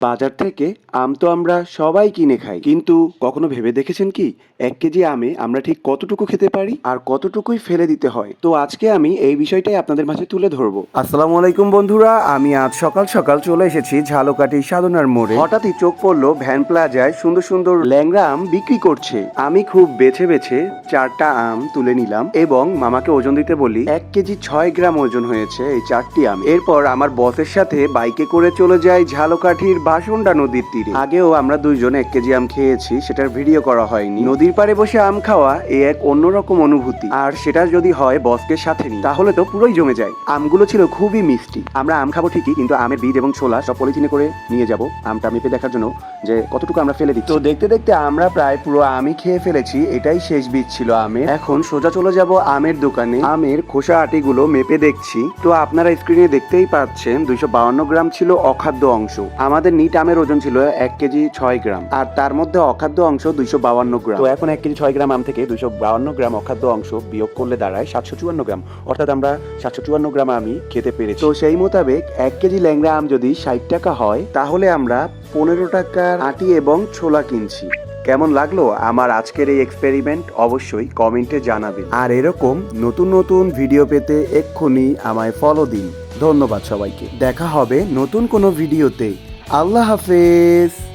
বাজার থেকে আম তো আমরা সবাই কিনে খাই। কিন্তু কখনো ভেবে দেখেছেন কি? এক কেজি আমে আমরা ঠিক কতটুকু খেতে পারি আর কতটুকুই ফেলে দিতে হয়? তো আজকে আমি এই বিষয়টাই আপনাদের মাঝে তুলে ধরবো। আসসালামু আলাইকুম বন্ধুরা আমি আজ সকাল সকাল চলে এসেছি ঝালকাঠি সাধনার মোড়ে। হঠাৎই চোখ পড়ল ভ্যান প্লাজায় সুন্দর সুন্দর ল্যাংরা আম বিক্রি করছে। আমি খুব বেছে বেছে চারটা আম তুলে নিলাম এবং মামাকে ওজন দিতে বলি এক কেজি ছয় গ্রাম ওজন হয়েছে এই চারটি আম। এরপর আমার বসের সাথে বাইকে করে চলে যাই ঝালকাঠির বাসুন্ডা নদীর তীরে। আগেও আমরা দুইজন এক কেজি আম খেয়েছি, সেটার ভিডিও করা হয়নি। নদীর পাড়ে বসে আম খাওয়া এ এক অন্যরকম অনুভূতি। আর সেটা যদি হয় বসকে সাথে তাহলে তো পুরোই জমে যায়। আমগুলো ছিল খুবই মিষ্টি। আমরা আম খাব ঠিকই, কিন্তু আমের বীজ এবং ছোলা সব পলিথিনে করে নিয়ে যাব আমটা মেপে দেখার জন্য যে কতটুকু আমরা ফেলে দিচ্ছি। তো দেখতে দেখতে আমরা প্রায় পুরো আমই খেয়ে ফেলেছি, এটাই শেষ বীজ ছিল আমের। এখন সোজা চলে যাব আমের দোকানে। আমের খোসা আটিগুলো মেপে দেখছি। তো আপনারা স্ক্রিনে দেখতেই পাচ্ছেন, দুইশো গ্রাম ছিল অখাদ্য অংশ। আমাদের নিট আমের ওজন ছিল এক কেজি ছয় গ্রাম আর তার মধ্যে অখাদ্য অংশ দুইশো বাউন্ন গ্রাম। তো এখন এক কেজি ছয় গ্রাম আম থেকে দুইশো বাউন্ন গ্রাম অখাদ্য অংশ বিয়োগ করলে দাঁড়ায় সাতশো চুয়ান্ন গ্রাম। অর্থাৎ আমরা সাতশো চুয়ান্ন গ্রাম আমি খেতে পেরেছি। তো সেই মোতাবেক এক কেজি ল্যাংড়া আম যদি ষাট টাকা হয় তাহলে আমরা পনেরো টাকার আটি এবং ছোলা কিনছি। কেমন লাগল আমার আজকের এই এক্সপেরিমেন্ট অবশ্যই কমেন্টে জানাবেন। আর এরকম নতুন নতুন ভিডিও পেতে এক্ষুনি আমায় ফলো দিন। ধন্যবাদ সবাইকে। দেখা হবে নতুন কোনো ভিডিওতে আল্লাহ হাফেজ।